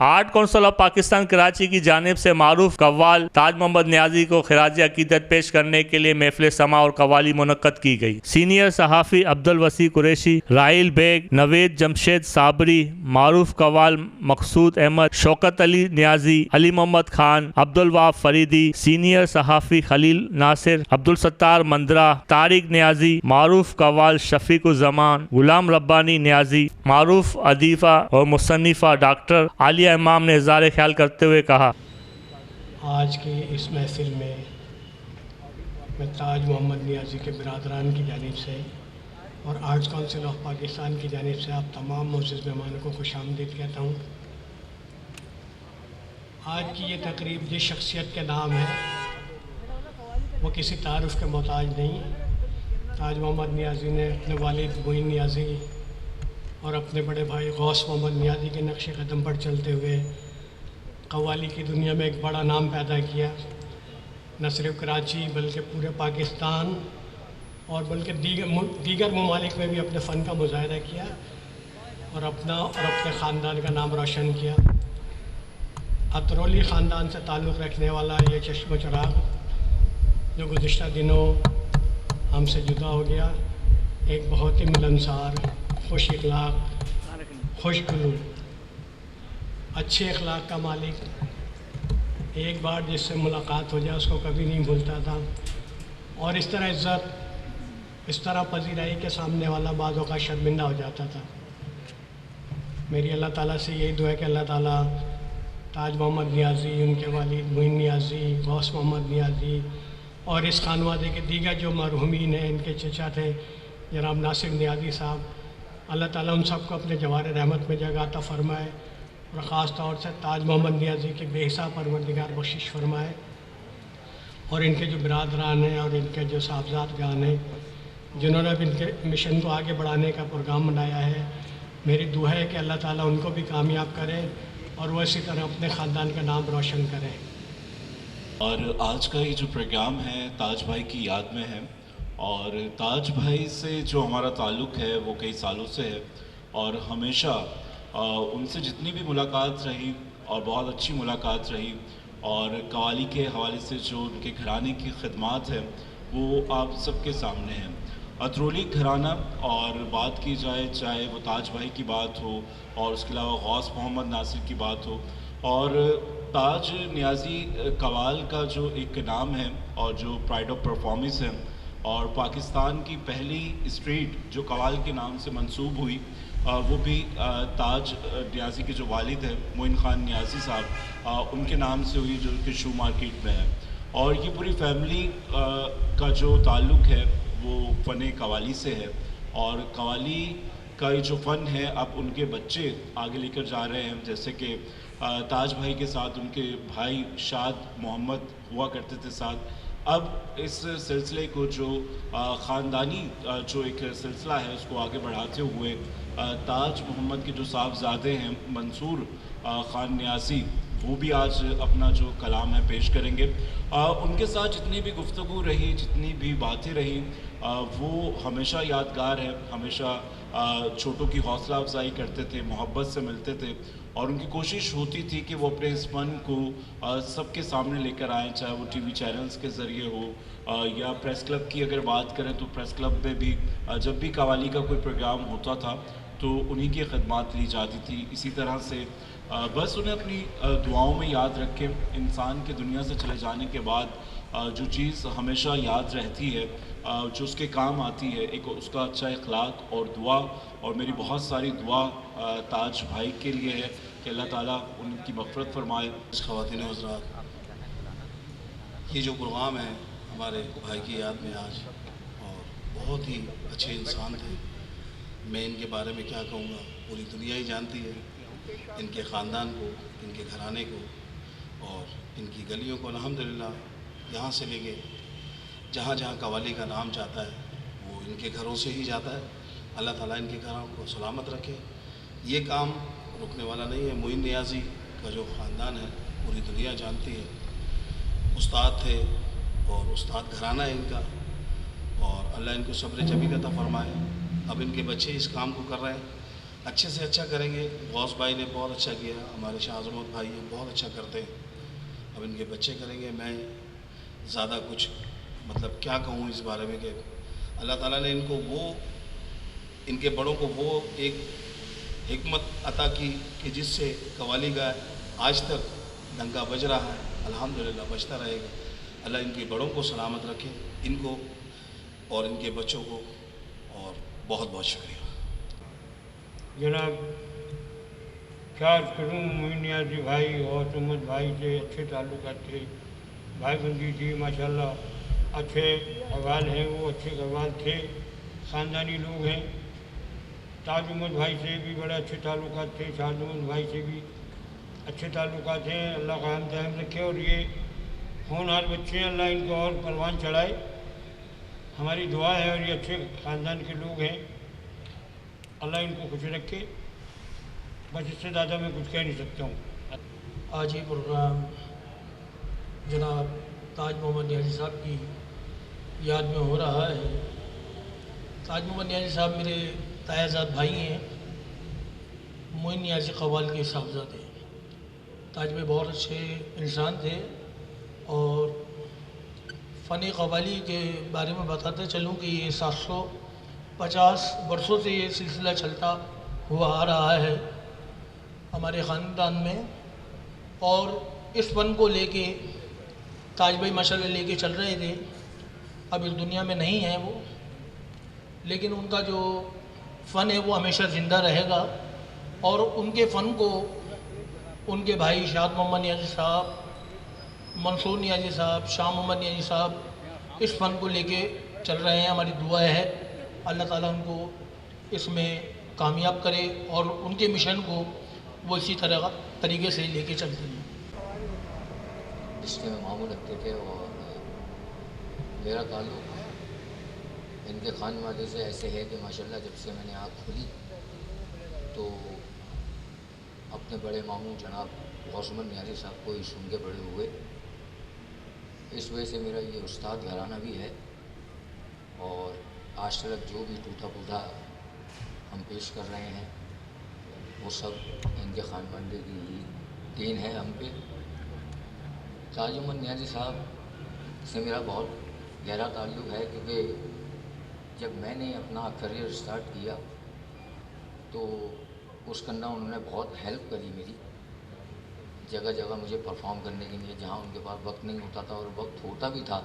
Art council of Pakistan Karachi की जानब से मारूफ कव्वाल ताज मोहम्मद न्याजी को खराज अकीदत पेश करने के लिए महफिल समा और कवाली मुनद की गई। सीनियर सहाफ़ी अब्दुल वसी कुरैशी, राहिल बेग, नवेद जमशेद साबरी, मारूफ कव्वाल मकसूद अहमद, शौकत अली न्याजी, अली मोहम्मद खान, अब्दुल वाब फरीदी, सीनियर सहाफ़ी खलील नासिर, अब्दुल सत्तार मंदरा, तारिक न्याजी, मारूफ कव्वाल शफीक जमान गुलाम रब्बानी न्याजी, मारूफ अदीफ़ा और मुसनफ़ा डॉक्टर आलिया इमाम ने इजहार ख्याल करते हुए कहा। आज की इस महफिल में मैं ताज मोहम्मद नियाजी के बरदरान की जानब से और आर्ट्स काउंसिल ऑफ़ पाकिस्तान की जानब से आप तमाम मोजिज़ मेहमानों को खुश आमदीद कहता हूँ। आज की ये तकरीब जिस शख्सियत के नाम है, वो किसी तारफ़ के मोहताज नहीं। ताज मोहम्मद नियाजी ने अपने वालिद मोइन नियाजी और अपने बड़े भाई गौस मोहम्मद नियाजी के नक्श कदम पर चलते हुए कवाली की दुनिया में एक बड़ा नाम पैदा किया। न सिर्फ़ कराची, बल्कि पूरे पाकिस्तान और बल्कि दीगर ममालिक में भी अपने फ़न का मुजाहरा किया और अपना और अपने ख़ानदान का नाम रोशन किया। अतरौली ख़ानदान से ताल्लुक़ रखने वाला ये चश्म चराग, जो गुज्त दिनों हमसे जुदा हो गया, एक बहुत ही मिलनसार खुश अखलाक, खुश अच्छे अखलाक का मालिक। एक बार जिससे मुलाकात हो जाए, उसको कभी नहीं भूलता था। और इस तरह इज़्ज़त, इस तरह पजीराई के सामने वाला बाज़ों का शर्मिंदा हो जाता था। मेरी अल्लाह ताला से यही दुआ है कि अल्लाह ताला ताज मोहम्मद नियाजी, उनके वालिद मोइन नियाजी, गौस मोहम्मद नियाजी और इस खानवादे के दीगर जो मरहूमिन हैं, इनके चचा थे, जनाब नासिर नियाजी साहब अल्लाह ताला उन सबको अपने जवार रहमत में जगह फ़रमाए और ख़ास तौर से ताज मोहम्मद नियाजी के बेहसा परवरदिगार बख्शिश फरमाए। और इनके जो बरदरान हैं और इनके जो साहबजाद जान हैं, जिन्होंने अब इनके मिशन को आगे बढ़ाने का प्रोग्राम बनाया है, मेरी दुआ है कि अल्लाह ताला उनको भी कामयाब करें और वो इसी तरह अपने ख़ानदान का नाम रोशन करें। और आज का ये जो प्रोग्राम है ताज भाई की याद में है। और ताज भाई से जो हमारा ताल्लुक़ है वो कई सालों से है। और हमेशा आ, उनसे जितनी भी मुलाकात रही और बहुत अच्छी मुलाकात रही और कवाली के हवाले से जो उनके घराने की खदमात है वो आप सबके सामने हैं। अतरोली घराना और बात की जाए चाहे वो ताज भाई की बात हो और उसके अलावा गौस मोहम्मद नासिर की बात हो। और ताज न्याजी कवाल का जो एक नाम है और जो प्राइड ऑफ़ परफॉर्मेंस है और पाकिस्तान की पहली स्ट्रीट जो कवाल के नाम से मंसूब हुई आ, वो भी आ, ताज न्याजी के जो वालिद हैं मोइन ख़ान न्याजी साहब उनके नाम से हुई जो कि शू मार्केट में है। और ये पूरी फैमिली आ, का जो ताल्लुक़ है वो फ़न कवाली से है। और कवाली का ये जो फ़न है अब उनके बच्चे आगे लेकर जा रहे हैं। जैसे कि ताज भाई के साथ उनके भाई शाद मोहम्मद हुआ करते थे साथ। अब इस सिलसिले को जो ख़ानदानी जो एक सिलसिला है उसको आगे बढ़ाते हुए ताज मोहम्मद के जो साहबजादे हैं मंसूर ख़ान न्यासी वो भी आज अपना जो कलाम है पेश करेंगे। आ, उनके साथ जितनी भी गुफ्तु रही जितनी भी बातें रही वो हमेशा यादगार है हमेशा छोटों की हौसला अफजाई करते थे मोहब्बत से मिलते थे। और उनकी कोशिश होती थी कि वो अपने इस फन को सबके सामने लेकर आएँ चाहे वो टीवी चैनल्स के ज़रिए हो आ, या प्रेस क्लब की अगर बात करें तो प्रेस क्लब में भी आ, जब भी कवाली का कोई प्रोग्राम होता था तो उन्हीं की खदमात ली जाती थी। इसी तरह से आ, बस उन्हें अपनी दुआओं में याद रखें। इंसान के दुनिया से चले जाने के बाद जो चीज़ हमेशा याद रहती है जो उसके काम आती है एक उसका अच्छा इखलाक और दुआ और मेरी बहुत सारी दुआ ताज भाई के लिए है। कि अल्लाह ताला उनकी मफ़रत फरमाए ख़वान हजरात ये जो प्रोग्राम है हमारे भाई की याद में आज, और बहुत ही अच्छे इंसान थे। मैं इनके बारे में क्या कहूँगा? पूरी दुनिया ही जानती है इनके ख़ानदान को, इनके घराने को, और इनकी गलियों को अलहमदिल्ला यहाँ से लेके जहाँ जहाँ कवाली का नाम जाता है, वो इनके घरों से ही जाता है। अल्लाह ताला इनके घरों को सलामत रखे। ये काम रुकने वाला नहीं है मोइन नियाजी का जो ख़ानदान है, पूरी दुनिया जानती है। उस्ताद थे और उस्ताद घराना है इनका। और अल्लाह इनको सब्र जमी का फरमाए। अब इनके बच्चे इस काम को कर रहे हैं। अच्छे से अच्छा करेंगे। गौस भाई ने बहुत अच्छा किया। हमारे शाहजमत भाई हैं, बहुत अच्छा करते हैं। अब इनके बच्चे करेंगे। मैं ज़्यादा कुछ मतलब क्या कहूँ इस बारे में कि अल्लाह ताला ने इनको वो, इनके बड़ों को वो एक हिकमत अता की कि जिससे कवाली का आज तक दंगा बज रहा है, अल्हम्दुलिल्लाह बजता रहेगा। अल्लाह इनके बड़ों को सलामत रखे, इनको और इनके बच्चों को, और बहुत बहुत शुक्रिया। जनाब क्या करूँ मोइन नियाजी भाई और सुमत भाई से अच्छे ताल्लुक थे भाई बंदी थी माशाल्लाह अच्छे अवाल हैं, वो अच्छे गवाल थे, ख़ानदानी लोग हैं। ताज भाई से भी बड़े अच्छे ताल्लुक थे शाह भाई से भी अच्छे ताल्लुक हैं अल्लाह कायम दायम रखे और ये होनहार बच्चे हैं, अल्लाह इनको और परवान चढ़ाए। हमारी दुआ है और ये अच्छे ख़ानदान के लोग हैं। अल्लाह इनको खुश रखे। बस इससे ज़्यादा मैं कुछ कह नहीं सकता हूँ। आज ये प्रोग्राम जनाब ताज मोहम्मद न्याजी साहब की याद में हो रहा है। ताज मोहम्मद न्याजी साहब मेरे तायाजाद भाई हैं, मोइन न्याजी कवाल के साहबजादे ताज में बहुत अच्छे इंसान थे और फ़न कवाली के बारे में बताते चलूँ कि ये सात सौ पचास वर्षों से ये सिलसिला चलता हुआ आ रहा है हमारे ख़ानदान में। और इस फ़न को लेके, ताज भाई माशाल्लाह लेके चल रहे थे। अब इस दुनिया में नहीं है वो, लेकिन उनका जो फ़न है, वो हमेशा ज़िंदा रहेगा। और उनके फ़न को उनके भाई शाद मोहम्मद नियाजी साहब मंसूर नियाजी साहब, शाह मोहम्मद नियाजी साहब इस फ़न को लेके चल रहे हैं। हमारी दुआ है, अल्लाह ताला उनको इसमें कामयाब करे और उनके मिशन को वो इसी तरह तरीके से लेके चलते हैं। रिश्ते में मामूल रखते थे और मेरा ताल्लुक इनके खान वाले से ऐसे है कि माशाल्लाह जब से मैंने आँख खुली तो अपने बड़े मामू जनाब गौसमन न्याजी साहब को ही सुन के बड़े हुए। इस वजह से मेरा ये उस्ताद घराना भी है और आज तक जो भी टूटा फूटा हम पेश कर रहे हैं, वो सब इनके खान खानबंदे की ही देन है हम पे। ताजुमन न्याजी साहब से मेरा बहुत गहरा ताल्लुक़ है, क्योंकि जब मैंने अपना करियर स्टार्ट किया तो उस करना उन्होंने बहुत हेल्प करी मेरी। जगह जगह मुझे परफॉर्म करने के लिए, जहाँ उनके पास वक्त नहीं होता था और वक्त होता भी था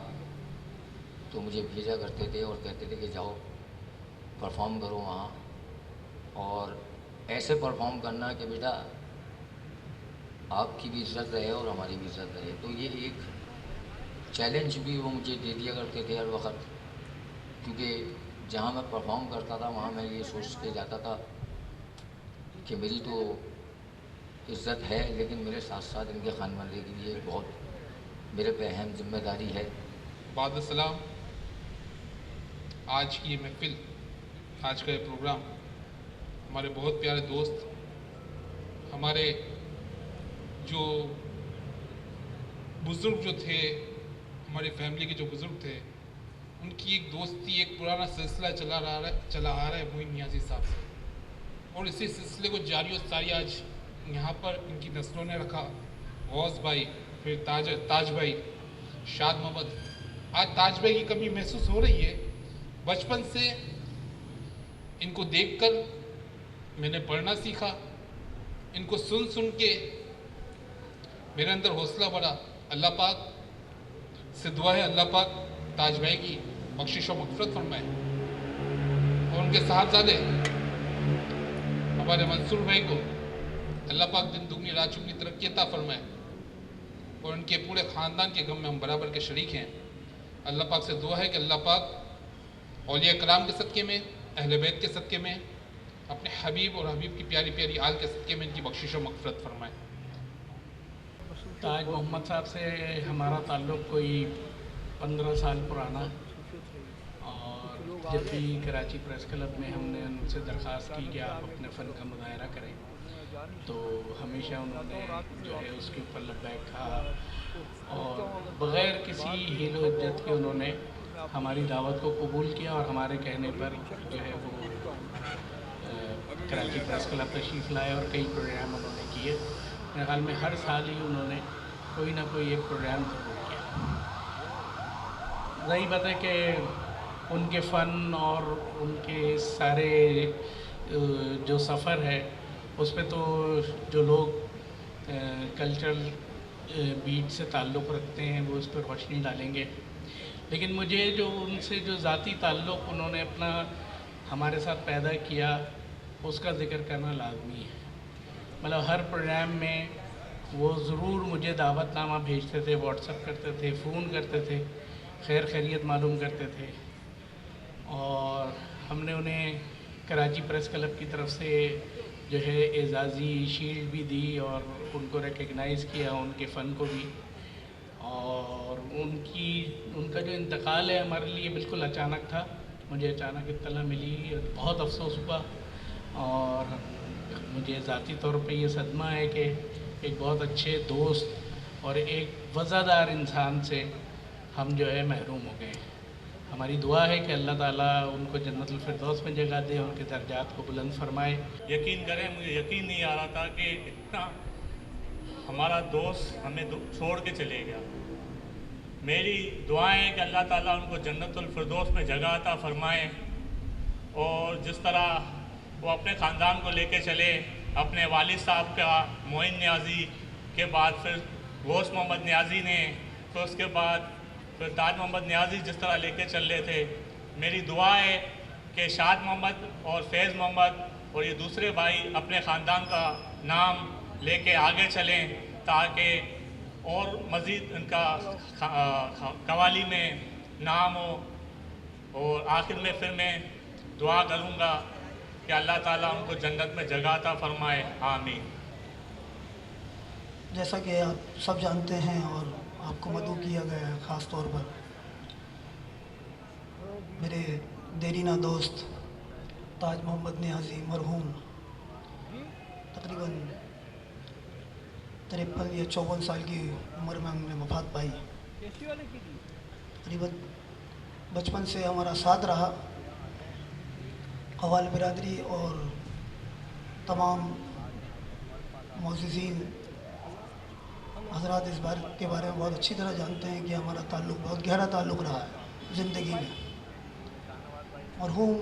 तो मुझे भेजा करते थे और कहते थे कि जाओ परफॉर्म करो वहाँ। और ऐसे परफॉर्म करना कि बेटा, आपकी भी इज़्ज़त रहे और हमारी भी इज़्ज़त रहे। तो ये एक चैलेंज भी वो मुझे दे दिया करते थे हर वक्त, क्योंकि जहाँ मैं परफॉर्म करता था, वहाँ मैं ये सोच के जाता था कि मेरी तो इज़्ज़त है, लेकिन मेरे साथ साथ इनके खानवाले की भी एक बहुत मेरे पे अहम ज़िम्मेदारी है। बाद सलाम। आज की ये महफिल, आज का ये प्रोग्राम हमारे बहुत प्यारे दोस्त, हमारे जो बुज़ुर्ग जो थे, हमारी फैमिली के जो बुज़ुर्ग थे उनकी एक दोस्ती, एक पुराना सिलसिला चला रहा चला आ रहा है मोइन नियाजी साहब से। और इसी सिलसिले को जारी और सारी आज यहाँ पर इनकी नस्लों ने रखा। गौस भाई, फिर ताज ताज भाई, शाद मोहम्मद। आज ताज भाई की कमी महसूस हो रही है। बचपन से इनको देखकर मैंने पढ़ना सीखा। इनको सुन सुन के मेरे अंदर हौसला बढ़ा। अल्लाह पाक से दुआ है, अल्लाह पाक ताज भाई की बख्शिश मफरत फरमाए। और उनके साहबजादे, हमारे मंसूर भाई को अल्लाह पाक दिन दुगनी रात चुगनी तरक्की अता फरमाए और उनके पूरे ख़ानदान के गम में हम बराबर के शरीक हैं, अल्लाह पाक से दुआ है कि अल्लाह पाक अलिया कराम के सदक़े में, अहल बैत के सदक़े में, अपने हबीब और हबीब की प्यारी प्यारी आल के सदक़े में इनकी बख्शिश व मकफरत फरमाए। ताज मोहम्मद साहब से हमारा ताल्लुक़ कोई पंद्रह साल पुराना और जब भी कराची प्रेस क्लब में हमने उनसे दरख्वास्त की कि आप अपने फ़न का मुजाहरा करें तो हमेशा उन्होंने जो है उसके ऊपर लब्बैक कहा और बग़ैर किसी हीलो इज़्ज़त के उन्होंने हमारी दावत को कबूल किया और हमारे कहने पर जो है वो कराची प्रेस क्लब तशरीफ़ लाए और कई प्रोग्राम उन्होंने किए। मेरे ख्याल में हर साल ही उन्होंने कोई ना कोई एक प्रोग्राम ज़रूर किया। रही बात है कि उनके फ़न और उनके सारे जो सफ़र है उस पर तो जो लोग कल्चरल बीट से ताल्लुक़ रखते हैं, वो उस पर रोशनी डालेंगे। लेकिन मुझे जो उनसे जो ज़ाती ताल्लुक़ उन्होंने अपना हमारे साथ पैदा किया, उसका ज़िक्र करना लाजमी है। मतलब हर प्रोग्राम में वो ज़रूर मुझे दावतनामा भेजते थे व्हाट्सअप करते थे, फ़ोन करते थे, खैर खैरियत मालूम करते थे। और हमने उन्हें कराची प्रेस क्लब की तरफ़ से जो है एजाज़ी शील्ड भी दी और उनको रिकग्नाइज़ किया, उनके फ़न को भी। और उनकी, उनका जो इंतकाल है हमारे लिए बिल्कुल अचानक था। मुझे अचानक इत्तला मिली, बहुत अफसोस हुआ। और मुझे ज़ाती तौर पे ये सदमा है कि एक बहुत अच्छे दोस्त और एक वज़ादार इंसान से हम जो है महरूम हो गए। हमारी दुआ है कि अल्लाह ताला उनको जन्नतुल फिरदौस में जगह दे, उनके दर्जात को बुलंद फरमाए। यकीन करें, मुझे यकीन नहीं आ रहा था कि इतना हमारा दोस्त हमें छोड़ के चले गया। मेरी दुआएँ कि अल्लाह ताला उनको जन्नतुल फिरदौस में जगह अता फरमाए और जिस तरह वो अपने ख़ानदान को लेके चले, अपने वालिद साहब का मोइन न्याजी के बाद फिर गोश मोहम्मद न्याजी ने तो उसके बाद ताज मोहम्मद न्याजी जिस तरह लेके चल रहे थे, मेरी दुआ है कि शाद मोहम्मद और फैज़ मोहम्मद और ये दूसरे भाई अपने ख़ानदान का नाम लेके आगे चलें ताकि और मज़ीद ख- कवाली में नाम हो। और आखिर में फिर मैं दुआ करूँगा कि अल्लाह ताला उनको जन्नत में जगाता फरमाए, आमीन। जैसा कि आप सब जानते हैं और आपको मदऊ किया गया है, ख़ास तौर पर। मेरे देरीना दोस्त, ताज मोहम्मद न्याजी मरहूम, तकरीबन तिरपन या चौवन साल की उम्र में हमने वफात पाई। तकरीबन बचपन से हमारा साथ रहा। कवाल बिरादरी और तमाम मोजीन हजरात इस बार के बारे में बहुत अच्छी तरह जानते हैं कि हमारा ताल्लुक़ बहुत गहरा ताल्लुक़ रहा है ज़िंदगी में। मरहूम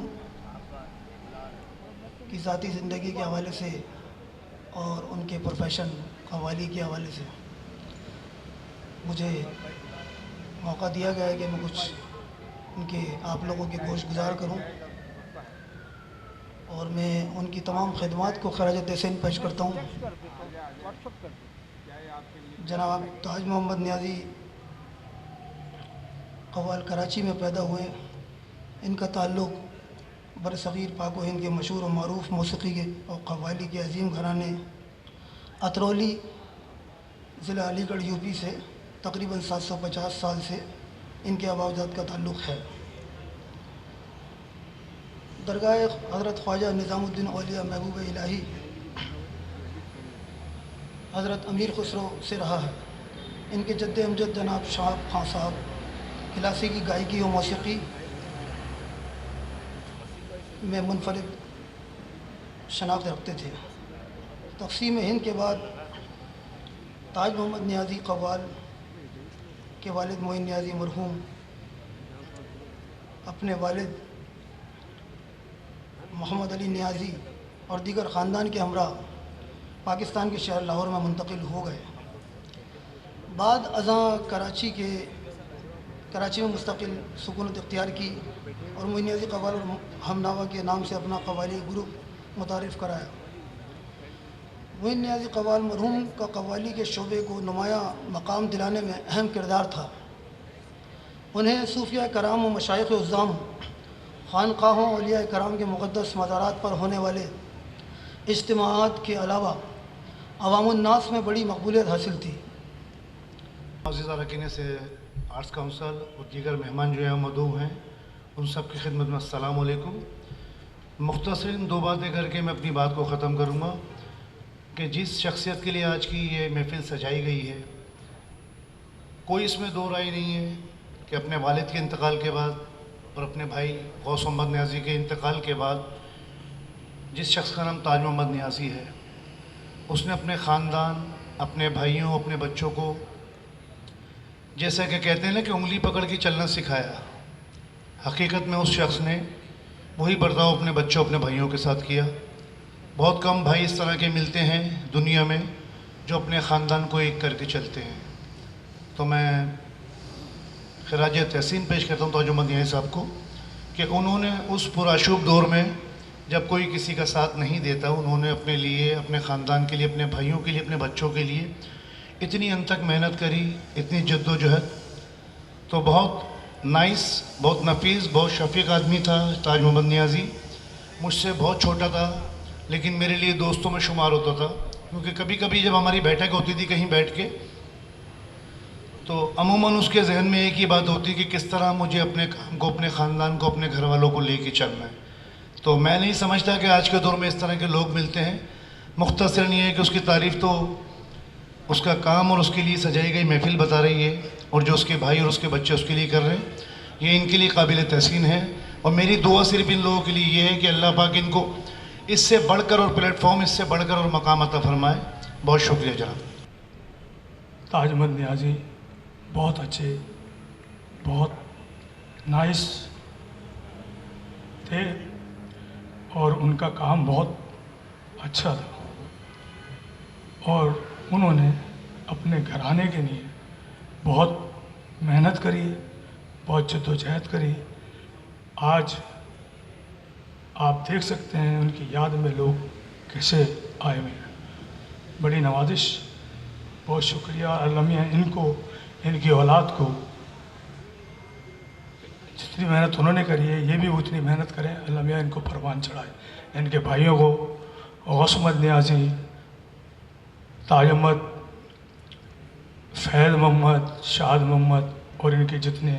की ज़ाती ज़िंदगी के हवाले से और उनके प्रोफेशन कवाली के हवाले से मुझे मौका दिया गया है कि मैं कुछ उनके आप लोगों के गोश गुजार करूँ और मैं उनकी तमाम खदमात को खराज तहसीन पेश करता हूँ। जनाब ताज मोहम्मद न्याजी कवाल कराची में पैदा हुए। इनका ताल्लुक़ बर सग़ीर पाक व हिंद के मशहूर और मरूफ मौसीकी के और कवाली के अजीम घराने अतरौली ज़िला अलीगढ़ यूपी से तकरीबन 750 साल से इनके आबाजात का ताल्लुक़ है। दरगाह हज़रत ख्वाजा निज़ामुद्दीन औलिया महबूब इलाही हज़रत अमीर खुसरो से रहा है। इनके जद्द अमजद जनाब शाह खां साहब क्लासिकी गायकी और मौसीकी। में मुनफरद शनाख्त रखते थे। तकसीम हिंद के बाद ताज मोहम्मद न्याजी कव्वाल के वालिद मोइन न्याजी मरहूम, अपने वालिद मोहम्मद अली न्याजी और दीगर ख़ानदान के हमरा पाकिस्तान के शहर लाहौर में मुंतकिल हो गए। बाद अज़ां कराची के, कराची में मुस्तकिल सुकूनत इख्तियार की और मोइन न्याजी कवाल और हमनावा के नाम से अपना कवाली ग्रुप मुतारफ़ कराया। मोइन न्याजी कवाल मरहूम का कवाली के शोबे को नुमाया मकाम दिलाने में अहम किरदार था। उन्हें सूफिया कराम व मशाइ उज़ाम खानकाहों अलिया कराम के मुक़दस मज़ारात पर होने वाले इज्तमात के अलावा अवामनास में बड़ी मकबूलियत हासिल थी। अजीज़ा रकीन से आर्ट्स काउंसिल और दीगर मेहमान जो हैं मदू हैं। उन सब की खिदमत में अस्सलाम वालेकुम मुख्तसर दो बातें करके मैं अपनी बात को ख़त्म करूँगा कि जिस शख्सियत के लिए आज की ये महफिल सजाई गई है, कोई इसमें दो राय नहीं है कि अपने वालिद के इंतकाल के बाद और अपने भाई गौस मोहम्मद न्याजी के इंतकाल के बाद जिस शख्स का नाम ताज मोहम्मद नियाजी है उसने अपने ख़ानदान, अपने भाइयों, अपने बच्चों को जैसा कि कहते हैं ना कि उंगली पकड़ के चलना सिखाया। हकीकत में उस शख्स ने वही बर्ताव अपने बच्चों, अपने भाइयों के साथ किया। बहुत कम भाई इस तरह के मिलते हैं दुनिया में जो अपने ख़ानदान को एक करके चलते हैं। तो मैं खराज तहसीन पेश करता हूँ तोजुमद नियाजी साहब को, कि उन्होंने उस पुराशुभ दौर में जब कोई किसी का साथ नहीं देता उन्होंने अपने लिए, अपने ख़ानदान के लिए, अपने भाइयों के लिए, अपने बच्चों के लिए इतनी अंत तक मेहनत करी, इतनी जद्दोजहद। तो बहुत नाइस बहुत नफीस, बहुत शफीक आदमी था ताज मोहम्मद नियाजी। मुझसे बहुत छोटा था, लेकिन मेरे लिए दोस्तों में शुमार होता था, क्योंकि कभी कभी जब हमारी बैठक होती थी कहीं बैठ के तो अमूमन उसके जहन में एक ही बात होती कि किस तरह मुझे अपने काम को, अपने ख़ानदान को, अपने घर वालों को लेके चलना है। तो मैं नहीं समझता कि आज के दौर में इस तरह के लोग मिलते हैं। मुख्तर नहीं है कि उसकी तारीफ़ तो उसका काम और उसके लिए सजाई गई महफिल बता रही है और जो उसके भाई और उसके बच्चे उसके लिए कर रहे हैं, ये इनके लिए काबिल तहसीन है। और मेरी दुआ सिर्फ़ इन लोगों के लिए ये है कि अल्लाह पाक इनको इससे बढ़कर और प्लेटफॉर्म इससे बढ़कर और मकाम अता फरमाए। बहुत शुक्रिया जनाब। ताजमल न्याजी बहुत अच्छे, बहुत नाइस थे। और उनका काम बहुत अच्छा था। और उन्होंने अपने घराने के लिए बहुत मेहनत करी, बहुत जद्दोजहद करी। आज आप देख सकते हैं उनकी याद में लोग कैसे आए हुए हैं। बड़ी नवाजिश, बहुत शुक्रिया अलमिया इनको, इनकी औलाद को जितनी मेहनत उन्होंने करी है, ये भी उतनी मेहनत करें। अल्लाह मियाँ इनको परवान चढ़ाए, इनके भाइयों को गौसमद न्याजी ताजमद फैज़ मोहम्मद, शाद मोहम्मद और इनके जितने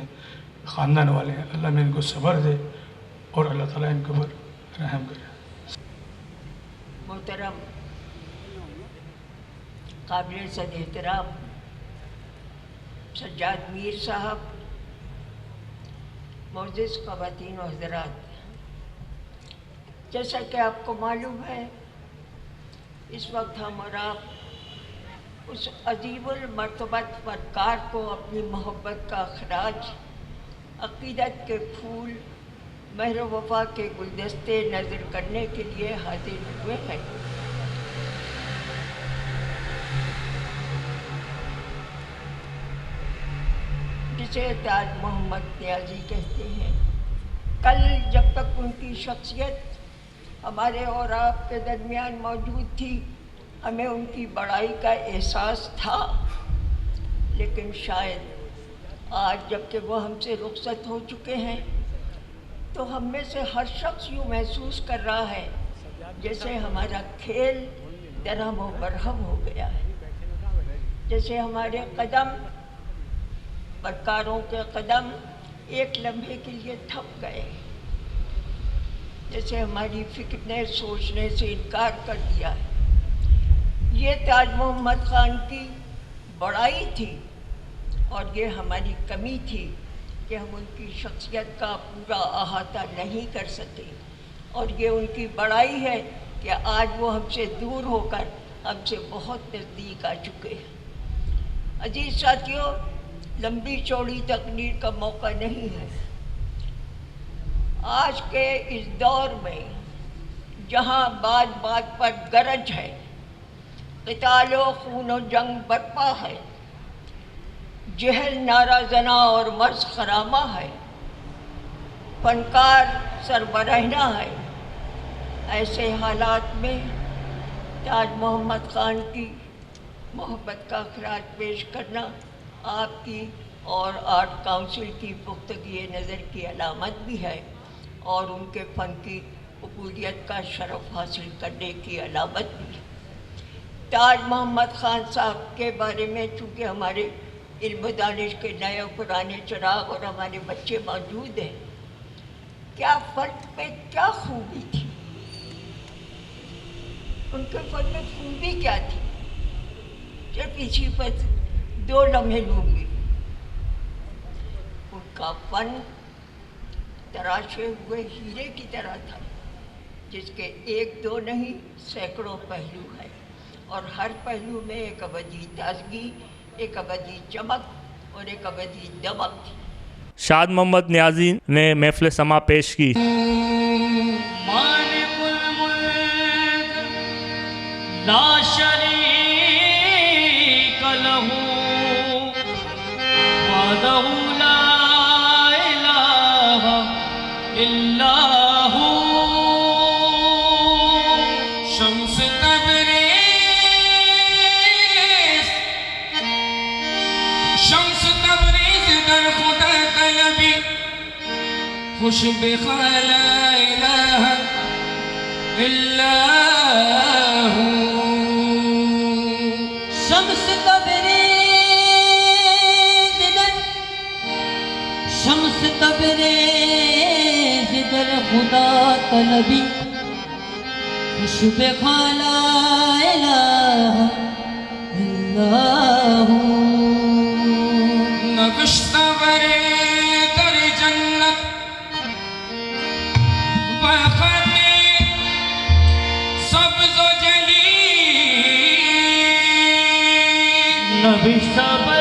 ख़ानदान वाले हैं, अल्लाह में इनको सब्र दे और अल्लाह ताला इनके ऊपर रहम करे। मोहतरम काबिल सद एहतराम सज्जाद मीर साहब मोजिज़ ख़वातीन हजरात। जैसा कि आपको मालूम है, इस वक्त हम और आप उस अजीबुल मरतबत फनकार को अपनी मोहब्बत का अखराज अकीदत के फूल महर वफा के गुलदस्ते नज़र करने के लिए हाजिर हुए हैं। जिसे ताज मोहम्मद न्याजी कहते हैं, कल जब तक उनकी शख्सियत हमारे और आपके दरमियान मौजूद थी, हमें उनकी बड़ाई का एहसास था। लेकिन शायद आज जबकि वो हमसे रुखसत हो चुके हैं तो हम में से हर शख्स यूँ महसूस कर रहा है, जैसे हमारा खेल दरहम व बरहम हो गया है। जैसे हमारे कदम बरकारों के कदम एक लम्हे के लिए थप गए। जैसे हमारी फ़िक्र ने, सोचने से इनकार कर दिया। है ये ताज मोहम्मद ख़ान की बड़ाई थी और ये हमारी कमी थी कि हम उनकी शख्सियत का पूरा अहाता नहीं कर सके। और ये उनकी बड़ाई है कि आज वो हमसे दूर होकर हमसे बहुत नज़दीक आ चुके हैं। अज़ीज़ साथियों लंबी चौड़ी तकनीर का मौका नहीं है। आज के इस दौर में, जहाँ बात बात पर गरज है कतालो खून जंग बरपा है, जहल नारा जना और मर्ज खरामा है, फनकार सरबरहना है, ऐसे हालात में ताज मोहम्मद ख़ान की मोहब्बत का खराज पेश करना आपकी और आर्ट काउंसिल की पुख्तगी नज़र की अलामत भी है और उनके फ़न की कबूलियत का शरफ हासिल करने की अलामत भी है। ताज मोहम्मद ख़ान साहब के बारे में, चूँकि हमारे इल्म दानिश के नए और पुराने चिराग और हमारे बच्चे मौजूद हैं, क्या फ़न में क्या खूबी थी? उनके फ़न में खूबी क्या थी? सिर्फ़ इसी पर दो लम्हे लूँगी। उनका फन तराशे हुए हीरे की तरह था जिसके एक दो नहीं सैकड़ों पहलू हैं। और हर पहलू में एक अवधि ताजगी एक अवधि चमक और एक अवधि दमक थी। शाद मोहम्मद न्याजी ने महफिल समा पेश की। ला तबरेज दर खुदा तलबी खुश बिखाला इलाहा इल्ला हू शम्स तबरेज दर शम्स तबरेज दर खुदा तलबी खुशब खाला इलाहा इल्लाहू। नक्शा be Bay.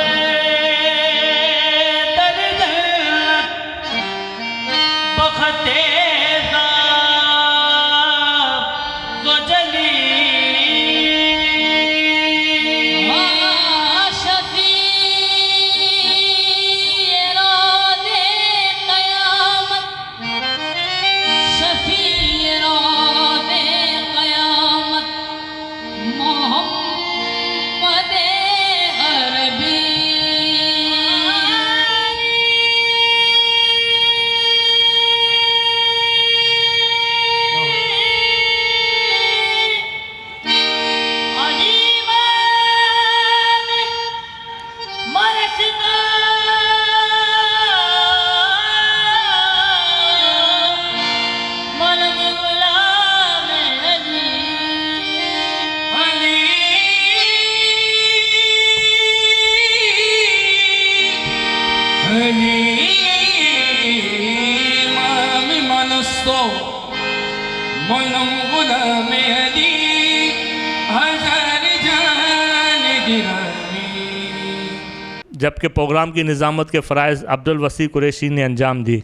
जबकि प्रोग्राम की निज़ामत के फ़रज़ अब्दुल वसी कुरैशी ने अंजाम दी।